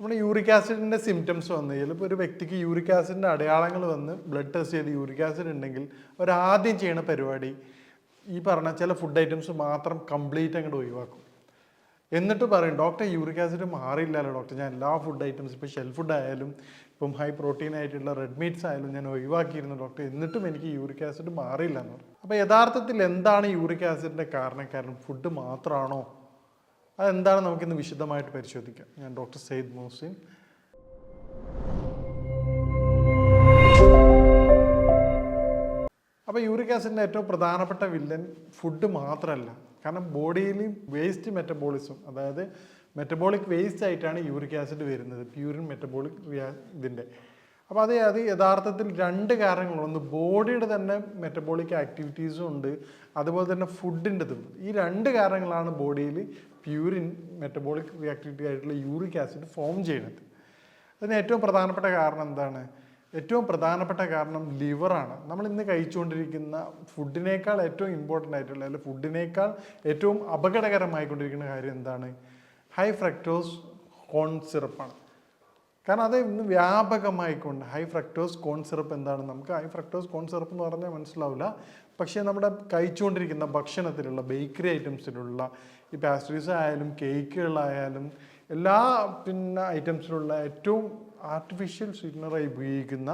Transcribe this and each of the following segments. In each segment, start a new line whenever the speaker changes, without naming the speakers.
നമ്മൾ uric ആസിഡിന്റെ symptoms വന്നു ചിലപ്പോൾ ഒരു വ്യക്തിക്ക് യൂറിക് ആസിഡിന്റെ അടയാളങ്ങൾ വന്ന് ബ്ലഡ് ടെസ്റ്റ് ചെയ്ത് യൂറിക് ആസിഡ് ഉണ്ടെങ്കിൽ ആദ്യം ചെയ്യണ പരിപാടി ഈ പറഞ്ഞ ചില ഫുഡ് ഐറ്റംസ് മാത്രം കംപ്ലീറ്റ് അങ്ങോട്ട് ഒഴിവാക്കും. എന്നിട്ട് പറയും ഡോക്ടർ യൂറിക് ആസിഡ് മാറിയില്ലല്ലോ ഡോക്ടർ. ഞാൻ എല്ലാ ഫുഡ് ഐറ്റംസ് ഇപ്പോൾ ഷെൽ ഫുഡ് ആയാലും ഇപ്പം ഹൈ പ്രോട്ടീൻ ആയിട്ടുള്ള റെഡ് മീറ്റ്സ് ആയാലും ഞാൻ ഒഴിവാക്കിയിരുന്നു ഡോക്ടർ. എന്നിട്ടും എനിക്ക് യൂറിക് ആസിഡ് മാറിയില്ല എന്ന് പറഞ്ഞു. അപ്പോൾ യഥാർത്ഥത്തിൽ എന്താണ് യൂറിക് ആസിഡിന്റെ കാരണക്കാരൻ? ഫുഡ് മാത്രമാണോ അതെന്താണ് നമുക്കിന്ന് വിശദമായിട്ട് പരിശോധിക്കാം? ഞാൻ ഡോക്ടർ സെയ്ദ് മുഹസിൻ. അപ്പോൾ യൂറിക് ആസിഡിന്റെ ഏറ്റവും പ്രധാനപ്പെട്ട വില്ലൻ ഫുഡ് മാത്രമല്ല കാരണം ബോഡിയിൽ വേസ്റ്റ് മെറ്റബോളിസം അതായത് മെറ്റബോളിക് വേസ്റ്റ് ആയിട്ടാണ് യൂറിക് ആസിഡ് വരുന്നത് പ്യൂരിൻ മെറ്റബോളിക് ഇതിന്റെ അപ്പോൾ അത് അത് യഥാർത്ഥത്തിൽ രണ്ട് കാരണങ്ങളുണ്ട് ഒന്ന് ബോഡിയുടെ തന്നെ മെറ്റബോളിക് ആക്ടിവിറ്റീസും ഉണ്ട്. അതുപോലെ തന്നെ ഫുഡിന്റെതും ഈ രണ്ട് കാരണങ്ങളാണ് ബോഡിയിൽ പ്യൂരിൻ മെറ്റബോളിക് റിയാക്ടിവിറ്റി ആയിട്ടുള്ള യൂറിക് ആസിഡ് ഫോം ചെയ്യുന്നത്. അതിന് ഏറ്റവും പ്രധാനപ്പെട്ട കാരണം എന്താണ്? ഏറ്റവും പ്രധാനപ്പെട്ട കാരണം ലിവറാണ് നമ്മൾ ഇന്ന് കഴിച്ചുകൊണ്ടിരിക്കുന്ന ഫുഡിനേക്കാൾ ഏറ്റവും ഇമ്പോർട്ടന്റ് ആയിട്ടുള്ള അല്ലെങ്കിൽ ഫുഡിനേക്കാൾ ഏറ്റവും അപകടകരമായിക്കൊണ്ടിരിക്കുന്ന കാര്യം എന്താണ്? ഹൈ ഫ്രക്ടോസ് കോൺ സിറപ്പാണ് കാരണം അത് ഇന്ന് വ്യാപകമായിക്കൊണ്ട് ഹൈ ഫ്രക്ടോസ് കോൺ സിറപ്പ് എന്താണ് നമുക്ക്? ഹൈ ഫ്രക്ടോസ് കോൺ സിറപ്പ് എന്ന് പറഞ്ഞാൽ മനസ്സിലാവില്ല. പക്ഷേ നമ്മുടെ കഴിച്ചുകൊണ്ടിരിക്കുന്ന ഭക്ഷണത്തിലുള്ള ബേക്കറി ഐറ്റംസിലുള്ള ഈ പാസ്ട്രീസ് ആയാലും കേക്കുകളായാലും എല്ലാ പിന്നെ ഐറ്റംസിലുള്ള ഏറ്റവും ആർട്ടിഫിഷ്യൽ സ്വീറ്റ്നറായി ഉപയോഗിക്കുന്ന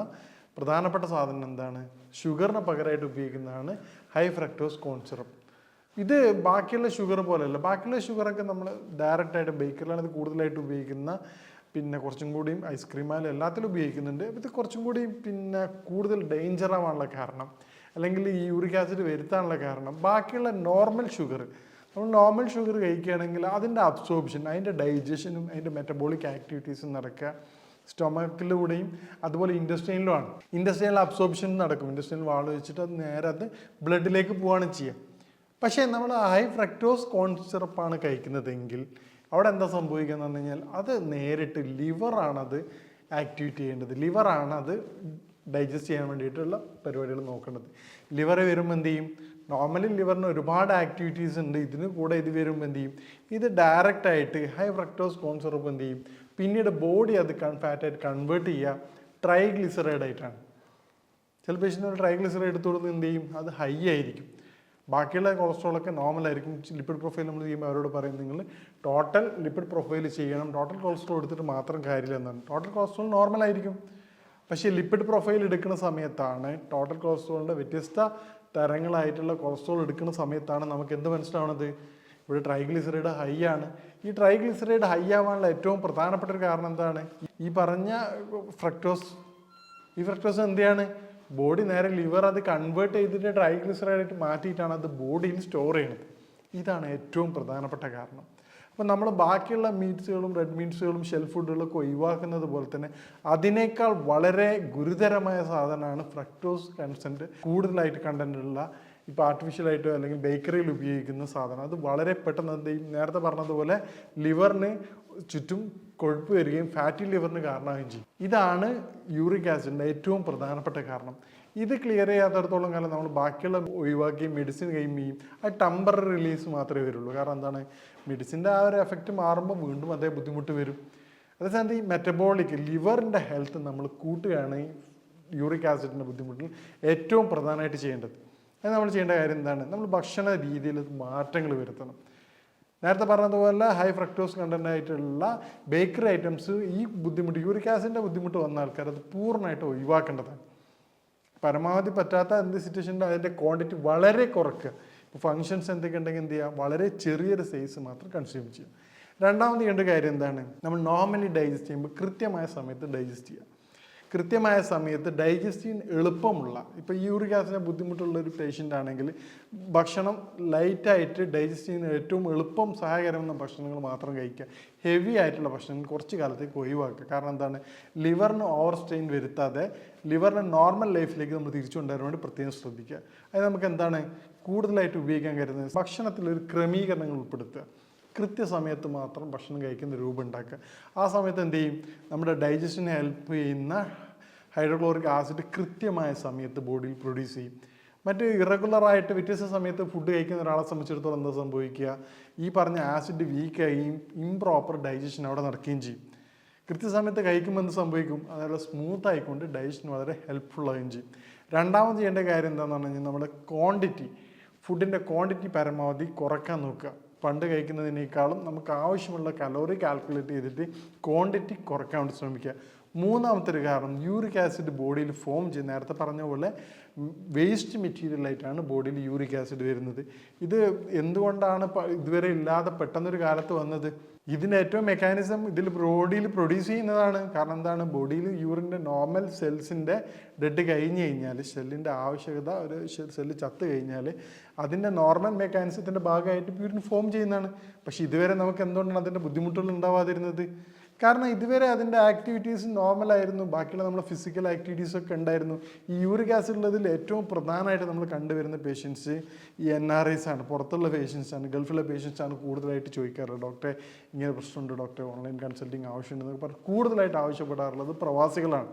പ്രധാനപ്പെട്ട സാധനം എന്താണ്? ഷുഗറിന് പകരമായിട്ട് ഉപയോഗിക്കുന്നതാണ് ഹൈ ഫ്രക്ടോസ് കോൺ സിറപ്പ്. ഇത് ബാക്കിയുള്ള ഷുഗർ പോലെയല്ല. ബാക്കിയുള്ള ഷുഗറൊക്കെ നമ്മൾ ഡയറക്റ്റായിട്ട് ബേക്കറിലാണ് ഇത് കൂടുതലായിട്ട് ഉപയോഗിക്കുന്ന പിന്നെ കുറച്ചും കൂടിയും ഐസ്ക്രീമായാലും എല്ലാത്തിലും ഉപയോഗിക്കുന്നുണ്ട്. ഇത് കുറച്ചും കൂടി പിന്നെ കൂടുതൽ ഡേഞ്ചർ ആവാനുള്ള കാരണം അല്ലെങ്കിൽ ഈ യൂറിക് ആസിഡ് വരുത്താനുള്ള കാരണം ബാക്കിയുള്ള നോർമൽ ഷുഗർ നമ്മൾ നോർമൽ ഷുഗർ കഴിക്കുകയാണെങ്കിൽ അതിന്റെ അബ്സോർപ്ഷൻ അതിന്റെ ഡൈജഷനും അതിന്റെ മെറ്റബോളിക് ആക്ടിവിറ്റീസും നടക്കുക. സ്റ്റൊമക്കിലൂടെയും അതുപോലെ ഇൻഡസ്ട്രിയിലുമാണ് ഇൻഡസ്ട്രിയൽ അബ്സോർപ്ഷൻ നടക്കും. ഇൻഡസ്ട്രിയൽ വാൾ വെച്ചിട്ട് അത് നേരെ അത് ബ്ലഡിലേക്ക് പോവുകയാണ് ചെയ്യുക. പക്ഷേ നമ്മൾ ഹൈ ഫ്രക്ടോസ് കോൺ സിറപ്പാണ് കഴിക്കുന്നതെങ്കിൽ അവിടെ എന്താ പറഞ്ഞു കഴിഞ്ഞാൽ അത് നേരിട്ട് ലിവറാണത് ആക്ടിവേറ്റ് ചെയ്യേണ്ടത്. ലിവറാണ് അത് ഡൈജസ്റ്റ് ചെയ്യാൻ വേണ്ടിയിട്ടുള്ള പരിപാടികൾ നോക്കേണ്ടത്. ലിവർ വരുമ്പോൾ എന്ത് ചെയ്യും? നോർമലി ലിവറിന് ഒരുപാട് ആക്ടിവിറ്റീസ് ഉണ്ട്. ഇതിന് കൂടെ ഇത് വരുമ്പോൾ എന്ത് ചെയ്യും? ഇത് ഡയറക്റ്റ് ആയിട്ട് ഹൈ ഫ്രക്ടോസ് കോൺ സിറപ്പ് എന്ത് ചെയ്യും? പിന്നീട് ബോഡി അത് ഫാറ്റായിട്ട് കൺവേർട്ട് ചെയ്യുക. ട്രൈഗ്ലിസറൈഡ് ആയിട്ടാണ്. ചില പേഷ്യന്റ് ട്രൈഗ്ലിസറൈഡ് എടുത്തു കൊടുത്ത് എന്ത് ചെയ്യും? അത് ഹൈ ആയിരിക്കും. ബാക്കിയുള്ള കൊളസ്ട്രോളൊക്കെ നോർമൽ ആയിരിക്കും. ലിപ്പിഡ് പ്രൊഫൈൽ നമ്മൾ ചെയ്യുമ്പോൾ അവരോട് പറയും നിങ്ങൾ ടോട്ടൽ ലിപ്പിഡ് പ്രൊഫൈൽ ചെയ്യണം. ടോട്ടൽ കൊളസ്ട്രോൾ എടുത്തിട്ട് മാത്രം കാര്യമില്ല എന്നാണ്. ടോട്ടൽ കൊളസ്ട്രോൾ നോർമൽ ആയിരിക്കും. പക്ഷേ ലിപ്പിഡ് പ്രൊഫൈൽ എടുക്കുന്ന സമയത്താണ് ടോട്ടൽ കൊളസ്ട്രോളിന്റെ വ്യത്യസ്ത തരങ്ങളായിട്ടുള്ള കൊളസ്ട്രോൾ എടുക്കുന്ന സമയത്താണ് നമുക്ക് എന്ത് മനസ്സിലാവണത് ഇവിടെ ട്രൈഗ്ലിസറൈഡ് ഹൈ ആണ്. ഈ ട്രൈഗ്ലിസറൈഡ് ഹൈ ആവാനുള്ള ഏറ്റവും പ്രധാനപ്പെട്ട ഒരു കാരണം എന്താണ്? ഈ പറഞ്ഞ ഫ്രക്ടോസ് ഈ ഫ്രക്ടോസ് എന്തെയാണ്? ബോഡി നേരെ ലിവർ അത് കൺവേർട്ട് ചെയ്തിട്ട് ട്രൈഗ്ലിസറൈഡായിട്ട് മാറ്റിയിട്ടാണ് അത് ബോഡിയിൽ സ്റ്റോർ ചെയ്യുന്നത്. ഇതാണ് ഏറ്റവും പ്രധാനപ്പെട്ട കാരണം. അപ്പം നമ്മൾ ബാക്കിയുള്ള മീറ്റ്സുകളും റെഡ് മീറ്റ്സുകളും ഷെൽ ഫുഡുകളൊക്കെ ഒഴിവാക്കുന്നത് പോലെ തന്നെ അതിനേക്കാൾ വളരെ ഗുരുതരമായ സാധനമാണ് ഫ്രക്ടോസ് കൺസെന്റ് കൂടുതലായിട്ട് കണ്ടന്റുള്ള ഇപ്പോൾ ആർട്ടിഫിഷ്യലായിട്ടോ അല്ലെങ്കിൽ ബേക്കറിയിൽ ഉപയോഗിക്കുന്ന സാധനം. അത് വളരെ പെട്ടെന്ന് എന്ത് ചെയ്യും? നേരത്തെ പറഞ്ഞതുപോലെ ലിവറിന് ചുറ്റും കൊഴുപ്പ് വരികയും ഫാറ്റി ലിവറിന് കാരണമാവുകയും ചെയ്യും. ഇതാണ് യൂറിക് ആസിഡിന്റെ ഏറ്റവും പ്രധാനപ്പെട്ട കാരണം. ഇത് ക്ലിയർ ചെയ്യാത്തടത്തോളം കാലം നമ്മൾ ബാക്കിയുള്ള ഒഴിവാക്കുകയും മെഡിസിൻ കഴിയും ചെയ്യും. അത് ടെമ്പററി റിലീസ് മാത്രമേ വരുള്ളൂ. കാരണം എന്താണ്? മെഡിസിന്റെ ആ ഒരു എഫക്റ്റ് മാറുമ്പോൾ വീണ്ടും അതേ ബുദ്ധിമുട്ട് വരും. അതേസമയത്ത് ഈ മെറ്റബോളിക് ലിവറിന്റെ ഹെൽത്ത് നമ്മൾ കൂട്ടുകയാണ് യൂറിക് ആസിഡിന്റെ ബുദ്ധിമുട്ടിൽ ഏറ്റവും പ്രധാനമായിട്ട് ചെയ്യേണ്ടത്. അത് നമ്മൾ ചെയ്യേണ്ട കാര്യം എന്താണ്? നമ്മൾ ഭക്ഷണ രീതിയിൽ മാറ്റങ്ങൾ വരുത്തണം. നേരത്തെ പറഞ്ഞതുപോലെ ഹൈ ഫ്രക്ടോസ് കണ്ടന്റ് ആയിട്ടുള്ള ബേക്കറി ഐറ്റംസ് ഈ ബുദ്ധിമുട്ട് യൂറിക് ആസിഡിന്റെ ബുദ്ധിമുട്ട് വന്ന ആൾക്കാർ അത് പൂർണമായിട്ട് ഒഴിവാക്കേണ്ടതാണ് പരമാവധി പറ്റാത്ത എന്ത് സിറ്റുവേഷനിലും അതിന്റെ ക്വാണ്ടിറ്റി വളരെ കുറയ്ക്കുക. ഇപ്പോൾ ഫങ്ഷൻസ് എന്തൊക്കെ ഉണ്ടെങ്കിൽ എന്ത് ചെയ്യുക? വളരെ ചെറിയൊരു സൈസ് മാത്രം കൺസ്യൂം ചെയ്യുക. രണ്ടാമത് ചെയ്യേണ്ട കാര്യം എന്താണ്? നമ്മൾ നോർമലി ഡൈജസ്റ്റ് ചെയ്യുമ്പോൾ കൃത്യമായ സമയത്ത് ഡൈജസ്റ്റ് ചെയ്യുക. കൃത്യമായ സമയത്ത് ഡൈജസ്റ്റ് ചെയ്യാൻ എളുപ്പമുള്ള ഇപ്പോൾ യൂറിക് ആസിഡിന് ബുദ്ധിമുട്ടുള്ള ഒരു പേഷ്യന്റ് ആണെങ്കിൽ ഭക്ഷണം ലൈറ്റായിട്ട് ഡൈജസ്റ്റ് ചെയ്യുന്ന ഏറ്റവും എളുപ്പം സഹായകരമെന്ന ഭക്ഷണങ്ങൾ മാത്രം കഴിക്കുക. ഹെവി ആയിട്ടുള്ള ഭക്ഷണങ്ങൾ കുറച്ച് കാലത്തേക്ക് ഒഴിവാക്കുക. കാരണം എന്താണ്? ലിവറിന് ഓവർ സ്ട്രെയിൻ വരുത്താതെ ലിവറിനെ നോർമൽ ലൈഫിലേക്ക് നമ്മൾ തിരിച്ചു കൊണ്ടുവരാൻ വേണ്ടി പ്രത്യേകം ശ്രദ്ധിക്കുക. അത് നമുക്ക് എന്താണ്? കൂടുതലായിട്ട് ഉപയോഗിക്കാൻ കരുതുന്നത് ഭക്ഷണത്തിൽ ഒരു ക്രമീകരണങ്ങൾ ഉൾപ്പെടുത്തുക. കൃത്യസമയത്ത് മാത്രം ഭക്ഷണം കഴിക്കുന്ന രൂപം ഉണ്ടാക്കുക. ആ സമയത്ത് എന്ത് ചെയ്യും? നമ്മുടെ ഡൈജഷനെ ഹെൽപ്പ് ചെയ്യുന്ന ഹൈഡ്രോക്ലോറിക് ആസിഡ് കൃത്യമായ സമയത്ത് ബോഡിയിൽ പ്രൊഡ്യൂസ് ചെയ്യും. മറ്റ് ഇറഗുലറായിട്ട് വ്യത്യസ്ത സമയത്ത് ഫുഡ് കഴിക്കുന്ന ഒരാളെ സംബന്ധിച്ചിടത്തോളം എന്താ സംഭവിക്കുക? ഈ പറഞ്ഞ ആസിഡ് വീക്കായും ഇംപ്രോപ്പർ ഡൈജഷൻ അവിടെ നടക്കുകയും ചെയ്യും. കൃത്യസമയത്ത് കഴിക്കുമ്പോൾ എന്ത് സംഭവിക്കും? അതായത് സ്മൂത്ത് ആയിക്കൊണ്ട് ഡൈജഷൻ വളരെ ഹെൽപ്ഫുൾ ആവുകയും ചെയ്യും. രണ്ടാമത് ചെയ്യേണ്ട കാര്യം എന്താണെന്ന് പറഞ്ഞു കഴിഞ്ഞാൽ നമ്മുടെ ക്വാണ്ടിറ്റി ഫുഡിന്റെ ക്വാണ്ടിറ്റി പരമാവധി കുറയ്ക്കാൻ നോക്കുക. പണ്ട് കഴിക്കുന്നതിനേക്കാളും നമുക്ക് ആവശ്യമുള്ള കലോറി കാൽക്കുലേറ്റ് ചെയ്തിട്ട് ക്വാണ്ടിറ്റി കുറയ്ക്കാൻ വേണ്ടി ശ്രമിക്കുക. മൂന്നാമത്തെ ഒരു കാരണം യൂറിക് ആസിഡ് ബോഡിയിൽ ഫോം ചെയ്ത് നേരത്തെ പറഞ്ഞ പോലെ വേസ്റ്റ് മെറ്റീരിയലായിട്ടാണ് ബോഡിയിൽ യൂറിക് ആസിഡ് വരുന്നത്. ഇത് എന്തുകൊണ്ടാണ് ഇതുവരെ ഇല്ലാതെ പെട്ടെന്നൊരു കാലത്ത് വന്നത്? ഇതിന്റെ ഏറ്റവും മെക്കാനിസം ഇതിൽ ബോഡിയിൽ പ്രൊഡ്യൂസ് ചെയ്യുന്നതാണ്. കാരണം എന്താണ്? ബോഡിയിൽ യൂറിന്റെ നോർമൽ സെൽസിന്റെ ഡെഡ് കഴിഞ്ഞ് കഴിഞ്ഞാൽ സെല്ലിന്റെ ആവശ്യകത ഒരു സെല്ല് ചത്ത് കഴിഞ്ഞാൽ അതിന്റെ നോർമൽ മെക്കാനിസത്തിന്റെ ഭാഗമായിട്ട് യൂറിൻ ഫോം ചെയ്യുന്നതാണ്. പക്ഷേ ഇതുവരെ നമുക്ക് എന്തുകൊണ്ടാണ് അതിന്റെ ബുദ്ധിമുട്ടുകൾ ഉണ്ടാവാതിരുന്നത്? കാരണം ഇതുവരെ അതിന്റെ ആക്ടിവിറ്റീസ് നോർമലായിരുന്നു ബാക്കിയുള്ള നമ്മുടെ ഫിസിക്കൽ ആക്ടിവിറ്റീസ് ഒക്കെ ഉണ്ടായിരുന്നു. ഈ യൂറിക് ആസിഡ് ഉള്ളതിൽ ഏറ്റവും പ്രധാനമായിട്ട് നമ്മൾ കണ്ടുവരുന്ന പേഷ്യൻസ് ഈ എൻ ആർ ഐസ് ആണ്. പുറത്തുള്ള പേഷ്യൻസ് ആണ്. ഗൾഫിലെ പേഷ്യൻസ് ആണ് കൂടുതലായിട്ട് ചോദിക്കാറുള്ളത് ഡോക്ടറെ ഇങ്ങനെ പ്രശ്നമുണ്ട് ഡോക്ടറെ ഓൺലൈൻ കൺസൾട്ടിങ് ആവശ്യമുണ്ടെന്ന് പറഞ്ഞ് കൂടുതലായിട്ട് ആവശ്യപ്പെടാറുള്ളത് പ്രവാസികളാണ്.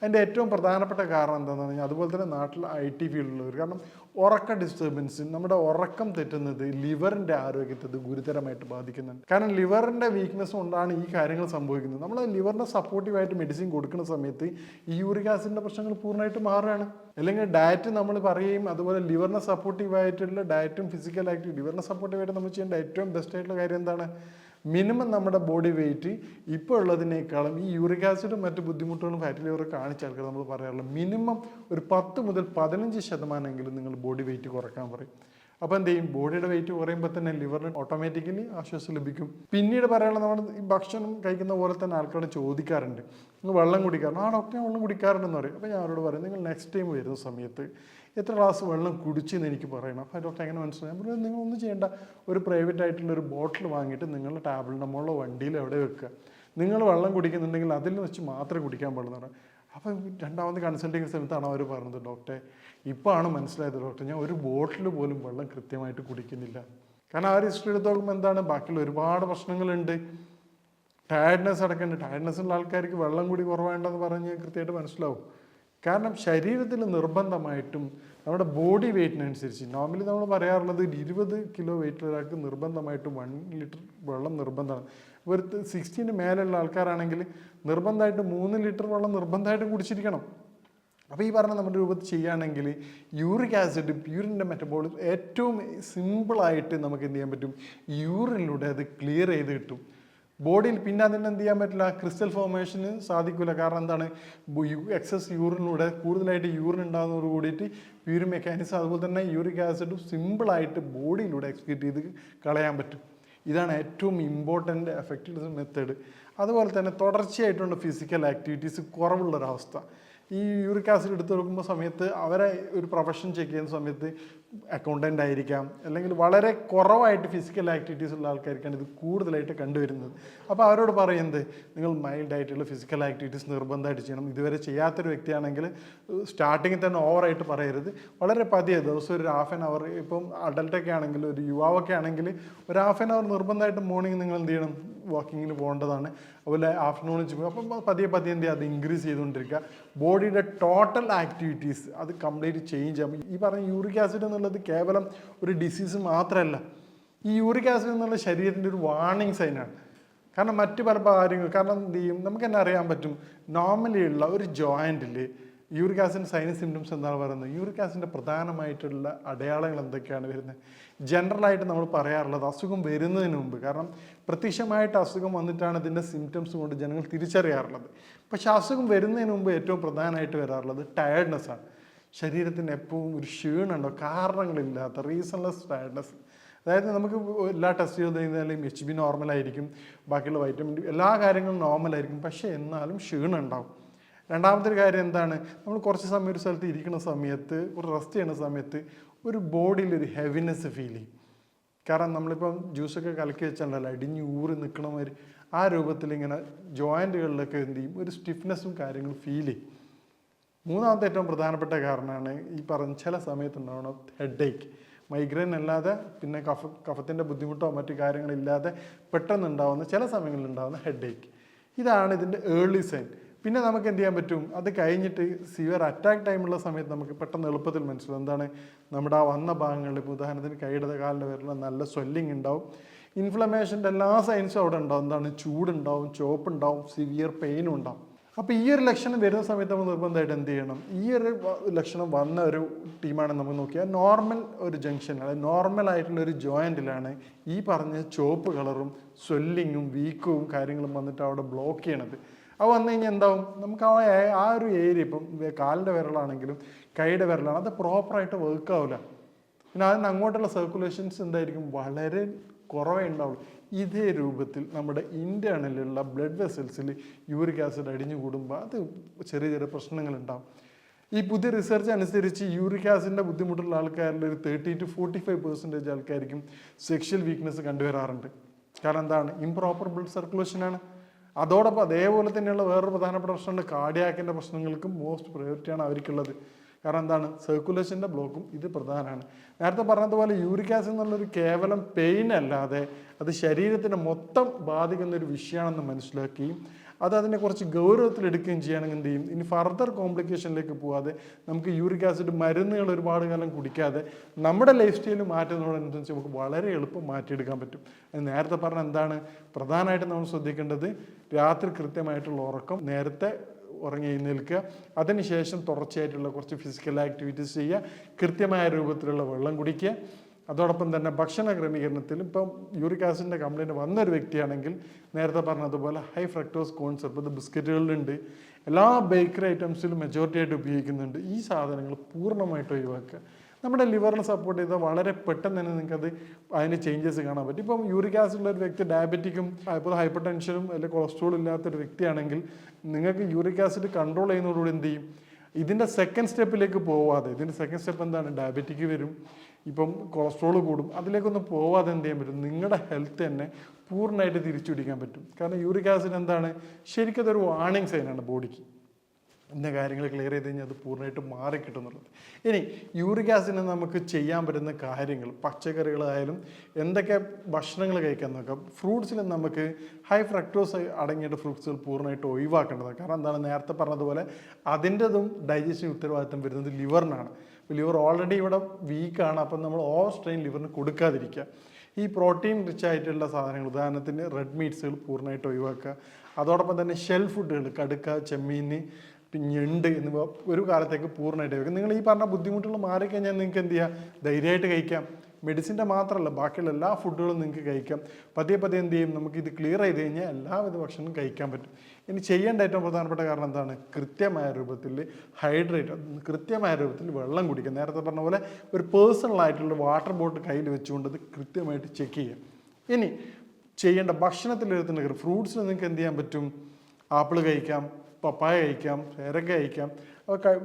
അതിന്റെ ഏറ്റവും പ്രധാനപ്പെട്ട കാരണം എന്താണെന്ന് പറഞ്ഞാൽ അതുപോലെ തന്നെ നാട്ടിൽ ഐ ടി ഫീൽഡിലുള്ളവർ കാരണം ഉറക്ക ഡിസ്റ്റർബൻസ് നമ്മുടെ ഉറക്കം തെറ്റുന്നത് ലിവറിന്റെ ആരോഗ്യത്തെ അത് ഗുരുതരമായിട്ട് ബാധിക്കുന്നുണ്ട്. കാരണം ലിവറിന്റെ വീക്ക്നെസ് കൊണ്ടാണ് ഈ കാര്യങ്ങൾ സംഭവിക്കുന്നത്. നമ്മൾ ലിവറിന്റെ സപ്പോർട്ടീവായിട്ട് മെഡിസിൻ കൊടുക്കുന്ന സമയത്ത് ഈ യൂറിക് ആസിഡിന്റെ പ്രശ്നങ്ങൾ പൂർണമായിട്ട് മാറുകയാണ്. അല്ലെങ്കിൽ ഡയറ്റ് നമ്മൾ പറയുകയും അതുപോലെ ലിവറിനെ സപ്പോർട്ടീവായിട്ടുള്ള ഡയറ്റും ഫിസിക്കൽ ആക്ടിവിറ്റി ലിവറിനെ സപ്പോർട്ടീവായിട്ട് നമ്മൾ ചെയ്യേണ്ട ഏറ്റവും ബെസ്റ്റ് ആയിട്ടുള്ള കാര്യം എന്താണ്? മിനിമം നമ്മുടെ ബോഡി വെയിറ്റ് ഇപ്പോൾ ഉള്ളതിനേക്കാളും ഈ യൂറിക് ആസിഡും മറ്റ് ബുദ്ധിമുട്ടുകളും ഫാറ്റി ലിവർ കാണിച്ച ആൾക്കാർ നമ്മൾ പറയാറുള്ളത് മിനിമം ഒരു പത്ത് മുതൽ പതിനഞ്ച് ശതമാനമെങ്കിലും നിങ്ങൾ ബോഡി വെയിറ്റ് കുറയ്ക്കാൻ പറയും. അപ്പോൾ എന്ത് ചെയ്യും? ബോഡിയുടെ വെയിറ്റ് കുറയുമ്പോൾ തന്നെ ലിവറിന് ഓട്ടോമാറ്റിക്കലി ആശ്വാസം ലഭിക്കും. പിന്നീട് പറയാനുള്ള നമ്മൾ ഈ ഭക്ഷണം കഴിക്കുന്ന പോലെ തന്നെ ആൾക്കാരോട് ചോദിക്കാറുണ്ട്. വെള്ളം കുടിക്കാറുണ്ട്? ആ ഡോക്ടർ ഞാൻ വെള്ളം കുടിക്കാറുണ്ടെന്ന് പറയും. അപ്പോൾ ഞാൻ അവരോട് പറയും നിങ്ങൾ നെക്സ്റ്റ് ടൈം വരുന്ന സമയത്ത് എത്ര ഗ്ലാസ് വെള്ളം കുടിച്ചെന്ന് എനിക്ക് പറയണം. അപ്പോൾ ഡോക്ടർ എങ്ങനെ മനസ്സിലായി. പറഞ്ഞു നിങ്ങൾ ഒന്നും ചെയ്യേണ്ട. ഒരു പ്രൈവറ്റ് ആയിട്ടുള്ള ഒരു ബോട്ടിൽ വാങ്ങിയിട്ട് നിങ്ങളുടെ ടാബ്ലറ്റിന്റെ മുകളിലോ വണ്ടിയിൽ എവിടെ വെക്കുക? നിങ്ങൾ വെള്ളം കുടിക്കുന്നുണ്ടെങ്കിൽ അതിൽ വെച്ച് മാത്രമേ കുടിക്കാൻ പാടുന്നു അപ്പം രണ്ടാമത് കൺസൾട്ടിങ് സ്ഥലത്താണ് അവർ പറഞ്ഞത് ഡോക്ടറെ ഇപ്പോൾ ആണ് മനസ്സിലായത് ഡോക്ടർ ഞാൻ ഒരു ബോട്ടിൽ പോലും വെള്ളം കൃത്യമായിട്ട് കുടിക്കുന്നില്ല. കാരണം ആ ഹിസ്റ്ററി എടുത്ത് എന്താണ്? ബാക്കിയുള്ള ഒരുപാട് പ്രശ്നങ്ങളുണ്ട്. ടയർഡ്നെസ് അടക്കമുണ്ട്. ടയർഡ്നെസ് ഉള്ള ആൾക്കാർക്ക് വെള്ളം കൂടി കുറവേണ്ടെന്ന് പറഞ്ഞ് കൃത്യമായിട്ട് മനസ്സിലാവും. കാരണം ശരീരത്തിൽ നിർബന്ധമായിട്ടും നമ്മുടെ ബോഡി വെയിറ്റിനനുസരിച്ച് നോർമലി നമ്മൾ പറയാറുള്ളത് ഇരുപത് കിലോ വെയിറ്റ് ഒരാൾക്ക് നിർബന്ധമായിട്ടും വൺ ലിറ്റർ വെള്ളം നിർബന്ധമാണ്. ഒരു സിക്സ്റ്റീന് മേലെയുള്ള ആൾക്കാരാണെങ്കിൽ നിർബന്ധമായിട്ട് മൂന്ന് ലിറ്റർ വെള്ളം നിർബന്ധമായിട്ടും കുടിച്ചിരിക്കണം. അപ്പോൾ ഈ പറഞ്ഞ നമ്മുടെ രൂപത്തിൽ ചെയ്യുകയാണെങ്കിൽ യൂറിക് ആസിഡ് യൂറിന്റെ മെറ്റബോളിസം ഏറ്റവും സിമ്പിളായിട്ട് നമുക്ക് എന്ത് ചെയ്യാൻ പറ്റും? യൂറിനിലൂടെ അത് ക്ലിയർ ചെയ്ത് കിട്ടും. ബോഡിയിൽ പിന്നെ അതിന് എന്ത് ചെയ്യാൻ പറ്റില്ല? ക്രിസ്റ്റൽ ഫോർമേഷന് സാധിക്കില്ല കാരണം എന്താണ്? എക്സസ് യൂറിനിലൂടെ കൂടുതലായിട്ട് യൂറിൻ ഉണ്ടാകുന്നതോട് കൂടിയിട്ട് പ്യൂരി മെക്കാനിസം അതുപോലെ തന്നെ യൂറിക് ആസിഡ് സിമ്പിളായിട്ട് ബോഡിയിലൂടെ എക്സ്ക്രീറ്റ് ചെയ്ത് കളയാൻ പറ്റും. ഇതാണ് ഏറ്റവും ഇമ്പോർട്ടന്റ് എഫക്റ്റീവ് മെത്തേഡ് അതുപോലെ തന്നെ തുടർച്ചയായിട്ടുള്ള ഫിസിക്കൽ ആക്ടിവിറ്റീസ് കുറവുള്ളൊരവസ്ഥ. ഈ യൂറിക് ആസിഡ് എടുത്ത് നോക്കുമ്പോൾ സമയത്ത് അവരെ ഒരു പ്രൊഫഷൻ ചെക്ക് ചെയ്യുന്ന സമയത്ത് അക്കൗണ്ടന്റ് ആയിരിക്കാം. അല്ലെങ്കിൽ വളരെ കുറവായിട്ട് ഫിസിക്കൽ ആക്ടിവിറ്റീസ് ഉള്ള ആൾക്കാർക്കാണ് ഇത് കൂടുതലായിട്ട് കണ്ടുവരുന്നത്. അപ്പോൾ അവരോട് പറയുന്നത് നിങ്ങൾ മൈൽഡ് ആയിട്ടുള്ള ഫിസിക്കൽ ആക്ടിവിറ്റീസ് നിർബന്ധമായിട്ട് ചെയ്യണം. ഇതുവരെ ചെയ്യാത്തൊരു വ്യക്തിയാണെങ്കിൽ സ്റ്റാർട്ടിങ്ങിൽ തന്നെ ഓവറായിട്ട് പറയരുത്. വളരെ പതിയെ ദിവസം ഒരു ഹാഫ് ആൻ അവർ ഇപ്പം അഡൽട്ടൊക്കെ ആണെങ്കിൽ ഒരു യുവാവൊക്കെ ആണെങ്കിൽ ഒരു ഹാഫ് ആൻ അവർ നിർബന്ധമായിട്ട് മോർണിംഗ് നിങ്ങൾ എന്ത് ചെയ്യണം? വാക്കിങ്ങിന് പോകേണ്ടതാണ്. അതുപോലെ ആഫ്റ്റർനൂണിൽ ചെയ്യും അപ്പം പതിയെ പതിയെ എന്ത് ചെയ്യുക അത് ഇൻക്രീസ് ചെയ്തുകൊണ്ടിരിക്കുക. ബോഡിയുടെ ടോട്ടൽ ആക്ടിവിറ്റീസ് അത് കംപ്ലീറ്റ് ചേഞ്ച് ആകും ഈ പറഞ്ഞ യൂറിക് ആസിഡ് എന്നുള്ളത് കേവലം ഒരു ഡിസീസ് മാത്രമല്ല. ഈ യൂറിക് ആസിഡ് എന്നുള്ള ശരീരത്തിന്റെ ഒരു വാർണിംഗ് സൈനാണ് കാരണം മറ്റ് പല കാര്യങ്ങൾ കാരണം എന്ത് ചെയ്യും? നമുക്ക് തന്നെ അറിയാൻ പറ്റും. നോർമലി ഉള്ള ഒരു ജോയിന്റിൽ യൂറിക് ആസിഡ് സൈനസ് സിംറ്റംസ് എന്താണ് പറയുന്നത്? യൂറിക് ആസിഡിന്റെ പ്രധാനമായിട്ടുള്ള അടയാളങ്ങൾ എന്തൊക്കെയാണ് വരുന്നത്? ജനറലായിട്ട് നമ്മൾ പറയാറുള്ളത് അസുഖം വരുന്നതിന് മുമ്പ്. കാരണം പ്രത്യക്ഷമായിട്ട് അസുഖം വന്നിട്ടാണ് ഇതിന്റെ സിംറ്റംസ് കൊണ്ട് ജനങ്ങൾ തിരിച്ചറിയാറുള്ളത്. പക്ഷെ അസുഖം വരുന്നതിന് മുമ്പ് ഏറ്റവും പ്രധാനമായിട്ട് വരാറുള്ളത് ടയർഡ്നെസ് ആണ്. ശരീരത്തിന് എപ്പോഴും ഒരു ക്ഷീണുണ്ടോ കാരണങ്ങളില്ലാത്ത റീസൺലെസ് ടയർഡ്നെസ് അതായത് നമുക്ക് എല്ലാ ടെസ്റ്റ് ചെയ്ത് കഴിഞ്ഞാലും എച്ച് ബി നോർമലായിരിക്കും ബാക്കിയുള്ള വൈറ്റമിൻ ഡി എല്ലാ കാര്യങ്ങളും നോർമലായിരിക്കും പക്ഷേ എന്നാലും ക്ഷീണം ഉണ്ടാവും രണ്ടാമത്തെ ഒരു കാര്യം എന്താണ്? നമ്മൾ കുറച്ച് സമയം ഒരു സ്ഥലത്ത് ഇരിക്കുന്ന സമയത്ത് ഒരു റെസ്റ്റ് ചെയ്യുന്ന സമയത്ത് ഒരു ബോഡിയിൽ ഒരു ഹെവിനെസ് ഫീൽ ചെയ്യും. കാരണം നമ്മളിപ്പം ജ്യൂസൊക്കെ കലക്കി വെച്ചിട്ടുണ്ടല്ലോ അടിഞ്ഞ് ഊറി നിൽക്കണ മാതിരി. ആ രൂപത്തിൽ ഇങ്ങനെ ജോയിന്റുകളിലൊക്കെ എന്ത് ചെയ്യും? ഒരു സ്റ്റിഫ്നെസ്സും കാര്യങ്ങളും ഫീൽ ചെയ്യും. മൂന്നാമത്തെ ഏറ്റവും പ്രധാനപ്പെട്ട കാരണമാണ് ഈ പറഞ്ഞ ചില സമയത്ത് ഉണ്ടാവുന്ന ഹെഡ് ഏക്ക് മൈഗ്രെയിൻ അല്ലാതെ പിന്നെ കഫ കഫത്തിന്റെ ബുദ്ധിമുട്ടോ മറ്റു കാര്യങ്ങളില്ലാതെ പെട്ടെന്ന് ഉണ്ടാവുന്ന ചില സമയങ്ങളിൽ ഉണ്ടാകുന്ന ഹെഡ് ഏക്ക് ഇതാണ് ഇതിന്റെ ഏർലി സൈൻ പിന്നെ നമുക്ക് എന്ത് ചെയ്യാൻ പറ്റും? അത് കഴിഞ്ഞിട്ട് സിവിയർ അറ്റാക്ക് ടൈമുള്ള സമയത്ത് നമുക്ക് പെട്ടെന്ന് എളുപ്പത്തിൽ മനസ്സിലാവും. എന്താണ്? നമ്മുടെ ആ വന്ന ഭാഗങ്ങളിൽ ഇപ്പോൾ ഉദാഹരണത്തിന് കൈയുടെ കാലിന്റെ വരുന്ന നല്ല സ്വെല്ലിംഗ് ഉണ്ടാവും. ഇൻഫ്ലമേഷന്റെ എല്ലാ സൈൻസും അവിടെ ഉണ്ടാവും. എന്താണ്? ചൂടുണ്ടാവും ചോപ്പുണ്ടാവും സിവിയർ പെയിനും ഉണ്ടാവും. അപ്പോൾ ഈ ഒരു ലക്ഷണം വരുന്ന സമയത്ത് നമ്മൾ നിർബന്ധമായിട്ട് എന്ത് ചെയ്യണം? ഈ ഒരു ലക്ഷണം വന്ന ഒരു ടീമാണ് നമ്മൾ നോക്കിയാൽ നോർമൽ ഒരു ജംഗ്ഷൻ അതായത് നോർമൽ ആയിട്ടുള്ള ഒരു ജോയിന്റിലാണ് ഈ പറഞ്ഞ ചോപ്പ് കളറും സ്വെല്ലിങ്ങും വീക്കവും കാര്യങ്ങളും വന്നിട്ട് അവിടെ ബ്ലോക്ക് ചെയ്യണത്. അത് വന്നു കഴിഞ്ഞാൽ എന്താവും? നമുക്ക് ആ ആ ഒരു ഏരിയ ഇപ്പം കാലിന്റെ വിരലാണെങ്കിലും കൈയുടെ വിരലാണ് അത് പ്രോപ്പറായിട്ട് വർക്ക് ആവില്ല പിന്നെ അതിന് അങ്ങോട്ടുള്ള സർക്കുലേഷൻസ് എന്തായിരിക്കും? വളരെ കുറവേ ഉണ്ടാവുള്ളൂ. ഇതേ രൂപത്തിൽ നമ്മുടെ ഇന്റേണലിലുള്ള ബ്ലഡ് വെസൽസിൽ യൂറിക് ആസിഡ് അടിഞ്ഞു കൂടുമ്പോൾ അത് ചെറിയ ചെറിയ പ്രശ്നങ്ങൾ ഉണ്ടാവും ഈ പുതിയ റിസർച്ച് അനുസരിച്ച് യൂറിക് ആസിഡിന്റെ ബുദ്ധിമുട്ടുള്ള ആൾക്കാരിൽ ഒരു thirty to forty five percentage ആൾക്കാർക്കും സെക്ഷൽ വീക്ക്നെസ് കണ്ടുവരാറുണ്ട്. കാരണം എന്താണ്? ഇംപ്രോപ്പർ ബ്ലഡ് സർക്കുലേഷനാണ് അതോടൊപ്പം അതേപോലെ തന്നെയുള്ള വേറൊരു പ്രധാനപ്പെട്ട പ്രശ്നമുണ്ട്. കാർഡിയാക്കിന്റെ പ്രശ്നങ്ങൾക്കും മോസ്റ്റ് പ്രയോറിറ്റിയാണ് അവർക്കുള്ളത്. കാരണം എന്താണ്? സർക്കുലേഷന്റെ ബ്ലോക്കും ഇത് പ്രധാനമാണ്. നേരത്തെ പറഞ്ഞതുപോലെ യൂറിക് ആസിഡ് എന്നുള്ളൊരു കേവലം പെയിൻ അല്ലാതെ അത് ശരീരത്തിനെ മൊത്തം ബാധിക്കുന്ന ഒരു വിഷയമാണെന്ന് മനസ്സിലാക്കുകയും അത് അതിനെ കുറച്ച് ഗൗരവത്തിൽ എടുക്കുകയും ചെയ്യുകയാണെങ്കിൽ എന്ത് ചെയ്യും? ഇനി ഫർദർ കോംപ്ലിക്കേഷനിലേക്ക് പോവാതെ നമുക്ക് യൂറിക് ആസിഡ് മരുന്നുകൾ ഒരുപാട് കാലം കുടിക്കാതെ നമ്മുടെ ലൈഫ് സ്റ്റൈൽ മാറ്റുന്നതോടനുസരിച്ച് നമുക്ക് വളരെ എളുപ്പം മാറ്റിയെടുക്കാൻ പറ്റും. നേരത്തെ പറഞ്ഞ എന്താണ്? പ്രധാനമായിട്ട് നമ്മൾ ശ്രദ്ധിക്കേണ്ടത് രാത്രി കൃത്യമായിട്ടുള്ള ഉറക്കം നേരത്തെ ഉറങ്ങി എഴുന്നേൽക്കുക അതിനുശേഷം തുടർച്ചയായിട്ടുള്ള കുറച്ച് ഫിസിക്കൽ ആക്ടിവിറ്റീസ് ചെയ്യുക കൃത്യമായ രൂപത്തിലുള്ള വെള്ളം കുടിക്കുക അതോടൊപ്പം തന്നെ ഭക്ഷണ ക്രമീകരണത്തിൽ ഇപ്പം യൂറിക് ആസിഡിന്റെ കംപ്ലയിന്റ് വന്നൊരു വ്യക്തിയാണെങ്കിൽ നേരത്തെ പറഞ്ഞതുപോലെ ഹൈ ഫ്രക്ടോസ് കോൺസെപ്റ്റ് ഇത് ബിസ്ക്കറ്റുകളിലുണ്ട്. എല്ലാ ബേക്കറി ഐറ്റംസിലും മെജോറിറ്റി ആയിട്ട് ഉപയോഗിക്കുന്നുണ്ട്. ഈ സാധനങ്ങൾ പൂർണമായിട്ട് ഒഴിവാക്കുക. നമ്മുടെ ലിവറിനെ സപ്പോർട്ട് ചെയ്താൽ വളരെ പെട്ടെന്ന് തന്നെ നിങ്ങൾക്ക് അത് അതിന് ചേഞ്ചസ് കാണാൻ പറ്റും. ഇപ്പം യൂറിക് ആസിഡ് ഉള്ള ഒരു വ്യക്തി ഡയബറ്റിക്കും അതുപോലെ ഹൈപ്പർ ടെൻഷനും അല്ലെങ്കിൽ കൊളസ്ട്രോൾ ഇല്ലാത്തൊരു വ്യക്തിയാണെങ്കിൽ നിങ്ങൾക്ക് യൂറിക് ആസിഡ് കൺട്രോൾ ചെയ്യുന്നതോടുകൂടി എന്ത് ചെയ്യും? ഇതിന്റെ സെക്കൻഡ് സ്റ്റെപ്പിലേക്ക് പോവാതെ ഇതിന്റെ സെക്കൻഡ് സ്റ്റെപ്പ് എന്താണ്? ഡയബറ്റിക്ക് വരും. ഇപ്പം കൊളസ്ട്രോൾ കൂടും അതിലേക്കൊന്നും പോവാതെ എന്ത് ചെയ്യാൻ പറ്റും? നിങ്ങളുടെ ഹെൽത്ത് തന്നെ പൂർണമായിട്ട് തിരിച്ചു പിടിക്കാൻ പറ്റും. കാരണം യൂറിക് ആസിഡ് എന്താണ്? ശരിക്കും അതൊരു വാർണിംഗ് സൈനാണ് ബോഡിക്ക്. ഇന്ന കാര്യങ്ങൾ ക്ലിയർ ചെയ്ത് കഴിഞ്ഞാൽ അത് പൂർണമായിട്ട് മാറിക്കിട്ടും എന്നുള്ളത് ഇനി യൂറിക് ആസിഡിന് നമുക്ക് ചെയ്യാൻ പറ്റുന്ന കാര്യങ്ങൾ പച്ചക്കറികളായാലും എന്തൊക്കെ ഭക്ഷണങ്ങൾ കഴിക്കാൻ നോക്കാം. ഫ്രൂട്ട്സിൽ നമുക്ക് ഹൈ ഫ്രക്ടോസ് അടങ്ങിയിട്ട് ഫ്രൂട്ട്സുകൾ പൂർണമായിട്ട് ഒഴിവാക്കേണ്ടതാണ്. കാരണം എന്താണ്? നേരത്തെ പറഞ്ഞതുപോലെ അതിന്റെതും ഡൈജഷൻ ഉത്തരവാദിത്തം വരുന്നത് ലിവറിനാണ്. ലിവർ ഓൾറെഡി ഇവിടെ വീക്കാണ് അപ്പം നമ്മൾ ഓവർ സ്ട്രെയിൻ ലിവറിന് കൊടുക്കാതിരിക്കുക. ഈ പ്രോട്ടീൻ റിച്ച് ആയിട്ടുള്ള സാധനങ്ങൾ ഉദാഹരണത്തിന് റെഡ് മീറ്റ്സുകൾ പൂർണമായിട്ട് ഒഴിവാക്കുക. അതോടൊപ്പം തന്നെ ഷെൽ ഫുഡുകൾ കടുക്ക ചെമ്മീൻ പിന്നെ ഞണ്ട് എന്നിവ ഒരു കാലത്തേക്ക് പൂർണമായിട്ട് ഒഴിവാക്കുക. നിങ്ങൾ ഈ പറഞ്ഞ ബുദ്ധിമുട്ടുകൾ മാറിക്കഴിഞ്ഞാൽ നിങ്ങൾക്ക് എന്ത് ചെയ്യാം? ധൈര്യമായിട്ട് കഴിക്കാം. മെഡിസിന്റെ മാത്രമല്ല ബാക്കിയുള്ള എല്ലാ ഫുഡുകളും നിങ്ങൾക്ക് കഴിക്കാം. പതിയെ പതിയെ എന്ത് ചെയ്യും? നമുക്ക് ഇത് ക്ലിയർ ചെയ്ത് കഴിഞ്ഞാൽ എല്ലാവിധ ഭക്ഷണവും കഴിക്കാൻ പറ്റും. ഇനി ചെയ്യേണ്ട ഏറ്റവും പ്രധാനപ്പെട്ട കാരണം എന്താണ്? കൃത്യമായ രൂപത്തിൽ ഹൈഡ്രേറ്റ് കൃത്യമായ രൂപത്തിൽ വെള്ളം കുടിക്കുക. നേരത്തെ പറഞ്ഞ പോലെ ഒരു പേഴ്സണൽ ആയിട്ടുള്ള വാട്ടർ ബോട്ടിൽ കയ്യിൽ വെച്ചുകൊണ്ട് അത് കൃത്യമായിട്ട് ചെക്ക് ചെയ്യുക. ഇനി ചെയ്യേണ്ട ഭക്ഷണത്തിൽ കാര്യം. ഫ്രൂട്ട്സിൽ നിങ്ങൾക്ക് എന്ത് ചെയ്യാൻ പറ്റും? ആപ്പിൾ കഴിക്കാം പപ്പായ കഴിക്കാം പേരക്ക കഴിക്കാം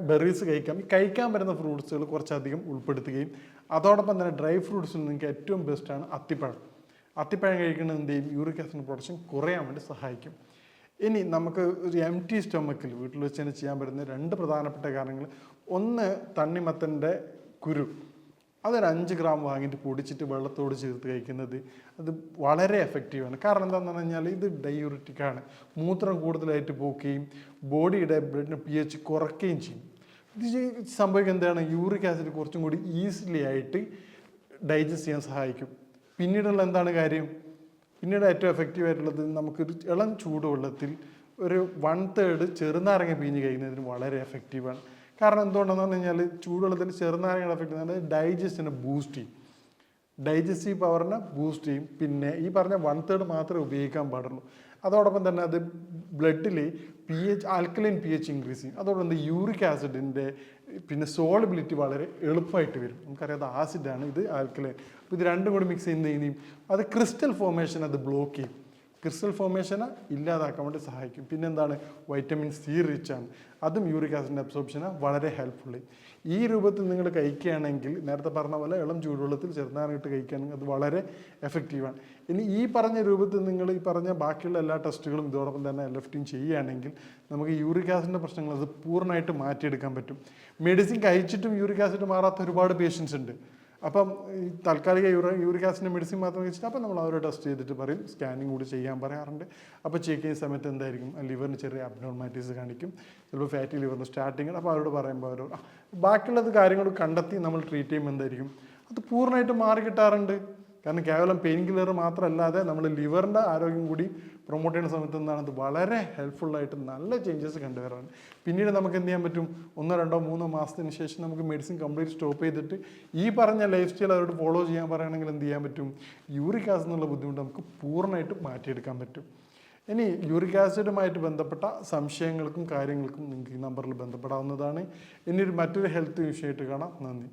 ബെറീസ് കഴിക്കാം. ഈ കഴിക്കാൻ വരുന്ന ഫ്രൂട്ട്സുകൾ കുറച്ചധികം ഉൾപ്പെടുത്തുകയും അതോടൊപ്പം തന്നെ ഡ്രൈ ഫ്രൂട്ട്സിൽ നിങ്ങൾക്ക് ഏറ്റവും ബെസ്റ്റാണ് അത്തിപ്പഴം. അത്തിപ്പഴം കഴിക്കുന്നത് എന്ത് ചെയ്യും? യൂറിക് ആസിഡ് പ്രൊഡക്ഷൻ കുറയാൻ വേണ്ടി സഹായിക്കും. ഇനി നമുക്ക് ഒരു എം ടി സ്റ്റൊമക്കിൽ വീട്ടിൽ വെച്ച് തന്നെ ചെയ്യാൻ പറ്റുന്ന രണ്ട് പ്രധാനപ്പെട്ട കാരണങ്ങൾ. ഒന്ന് തണ്ണിമത്തന്റെ കുരു. അതൊരു അഞ്ച് ഗ്രാം വാങ്ങിയിട്ട് പൊടിച്ചിട്ട് വെള്ളത്തോട് ചേർത്ത് കഴിക്കുന്നത് അത് വളരെ എഫക്റ്റീവാണ് കാരണം എന്താണെന്ന് പറഞ്ഞാൽ ഇത് ഡയൂറിറ്റിക്കാണ് മൂത്രം കൂടുതലായിട്ട് പോക്കുകയും ബോഡിയുടെ ബ്ലഡിന് പി എച്ച് കുറയ്ക്കുകയും ചെയ്യും. ഇത് സംഭവിക്കുക എന്താണ്? യൂറിക് ആസിഡ് കുറച്ചും കൂടി ഈസിലി ആയിട്ട് ഡൈജസ്റ്റ് ചെയ്യാൻ സഹായിക്കും. പിന്നീടുള്ള എന്താണ് കാര്യം? പിന്നീട് ഏറ്റവും എഫക്റ്റീവ് ആയിട്ടുള്ളത് നമുക്കൊരു ഇളം ചൂടുവെള്ളത്തിൽ ഒരു വൺ തേർഡ് ചെറുനാരങ്ങ പിഴിഞ്ഞ് കഴിക്കുന്നതിന് വളരെ എഫക്റ്റീവാണ് കാരണം എന്തുകൊണ്ടെന്ന് പറഞ്ഞു കഴിഞ്ഞാൽ ചൂടുവെള്ളത്തിൽ ചെറുനാരങ്ങ എഫക്റ്റ് ചെയ്യുന്നത് ഡൈജസ്റ്റിനെ ബൂസ്റ്റ് ചെയ്യും. ഡൈജസ്റ്റീവ് പവറിനെ ബൂസ്റ്റ് ചെയ്യും. പിന്നെ ഈ പറഞ്ഞ വൺ തേർഡ് മാത്രമേ ഉപയോഗിക്കാൻ പാടുള്ളൂ. അതോടൊപ്പം തന്നെ അത് ബ്ലഡിൽ P H alkaline P H increase ചെയ്യും. അതോടൊപ്പം യൂറിക് ആസിഡിന്റെ പിന്നെ സോളബിലിറ്റി വളരെ എളുപ്പമായിട്ട് വരും. നമുക്കറിയാം അത് ആസിഡാണ് ഇത് ആൽക്കലൈൻ അപ്പോൾ ഇത് രണ്ടും കൂടി മിക്സ് ചെയ്യുന്ന അത് ക്രിസ്റ്റൽ ഫോർമേഷൻ അത് ബ്ലോക്ക് ചെയ്യും. ക്രിസ്റ്റൽ ഫോർമേഷനെ ഇല്ലാതാക്കാൻ വേണ്ടി സഹായിക്കും. പിന്നെന്താണ്? വൈറ്റമിൻ സി റിച്ച് ആണ്. അതും യൂറിക് ആസിഡിന്റെ അബ്സോർപ്ഷന് വളരെ ഹെൽപ്ഫുള്ളി ഈ രൂപത്തിൽ നിങ്ങൾ കഴിക്കുകയാണെങ്കിൽ നേരത്തെ പറഞ്ഞ പോലെ ഇളം ചൂടുവെള്ളത്തിൽ ചെറുനാറിട്ട് കഴിക്കുകയാണെങ്കിൽ അത് വളരെ എഫക്റ്റീവാണ് ഇനി ഈ പറഞ്ഞ രൂപത്തിൽ നിങ്ങൾ ഈ പറഞ്ഞ ബാക്കിയുള്ള എല്ലാ ടെസ്റ്റുകളും ഇതോടൊപ്പം തന്നെ ലെഫ്റ്റും ചെയ്യുകയാണെങ്കിൽ നമുക്ക് യൂറിക് ആസിഡിന്റെ പ്രശ്നങ്ങൾ അത് പൂർണമായിട്ട് മാറ്റിയെടുക്കാൻ പറ്റും. മെഡിസിൻ കഴിച്ചിട്ടും യൂറിക് ആസിഡ് മാറാത്ത ഒരുപാട് പേഷ്യൻസ് ഉണ്ട്. അപ്പം ഈ താൽക്കാലിക യൂറ യൂറിക് ആസിഡിന്റെ മെഡിസിൻ മാത്രം കഴിച്ചിട്ട് അപ്പം നമ്മൾ അവരെ ടെസ്റ്റ് ചെയ്തിട്ട് പറയും. സ്കാനിങ് കൂടി ചെയ്യാൻ പറയാറുണ്ട്. അപ്പോൾ ചെക്ക് ചെയ്യുന്ന സമയത്ത് എന്തായിരിക്കും? ലിവറിന് ചെറിയ അബ്നോർമാലിറ്റീസ് കാണിക്കും. ചിലപ്പോൾ ഫാറ്റി ലിവറിന് സ്റ്റാർട്ടിങ് അപ്പോൾ അവരോട് പറയുമ്പോൾ അവരോട് ബാക്കിയുള്ളത് കാര്യങ്ങൾ കണ്ടെത്തി നമ്മൾ ട്രീറ്റ് ചെയ്യുമ്പോൾ എന്തായിരിക്കും? അത് പൂർണമായിട്ട് മാറി കിട്ടാറുണ്ട് കാരണം കേവലം പെയിൻ കില്ലർ മാത്രമല്ലാതെ നമ്മൾ ലിവറിന്റെ ആരോഗ്യം കൂടി പ്രൊമോട്ട് ചെയ്യുന്ന സമയത്ത് എന്താണ്? അത് വളരെ ഹെൽപ്ഫുള്ളായിട്ട് നല്ല ചേഞ്ചസ് കണ്ടുവരാൻ. പിന്നീട് നമുക്ക് എന്ത് ചെയ്യാൻ പറ്റും? ഒന്നോ രണ്ടോ മൂന്നോ മാസത്തിന് ശേഷം നമുക്ക് മെഡിസിൻ കംപ്ലീറ്റ് സ്റ്റോപ്പ് ചെയ്തിട്ട് ഈ പറഞ്ഞ ലൈഫ് സ്റ്റൈൽ അവരോട് ഫോളോ ചെയ്യാൻ പറയുകയാണെങ്കിൽ എന്ത് ചെയ്യാൻ പറ്റും? യൂറിക് ആസിഡ് എന്നുള്ള ബുദ്ധിമുട്ട് നമുക്ക് പൂർണമായിട്ട് മാറ്റിയെടുക്കാൻ പറ്റും. ഇനി യൂറിക് ആസിഡുമായിട്ട് ബന്ധപ്പെട്ട സംശയങ്ങൾക്കും കാര്യങ്ങൾക്കും നിങ്ങൾക്ക് ഈ നമ്പറിൽ ബന്ധപ്പെടാവുന്നതാണ്. ഇനി ഒരു മറ്റൊരു ഹെൽത്ത് വിഷയമായിട്ട് കാണാം. നന്ദി.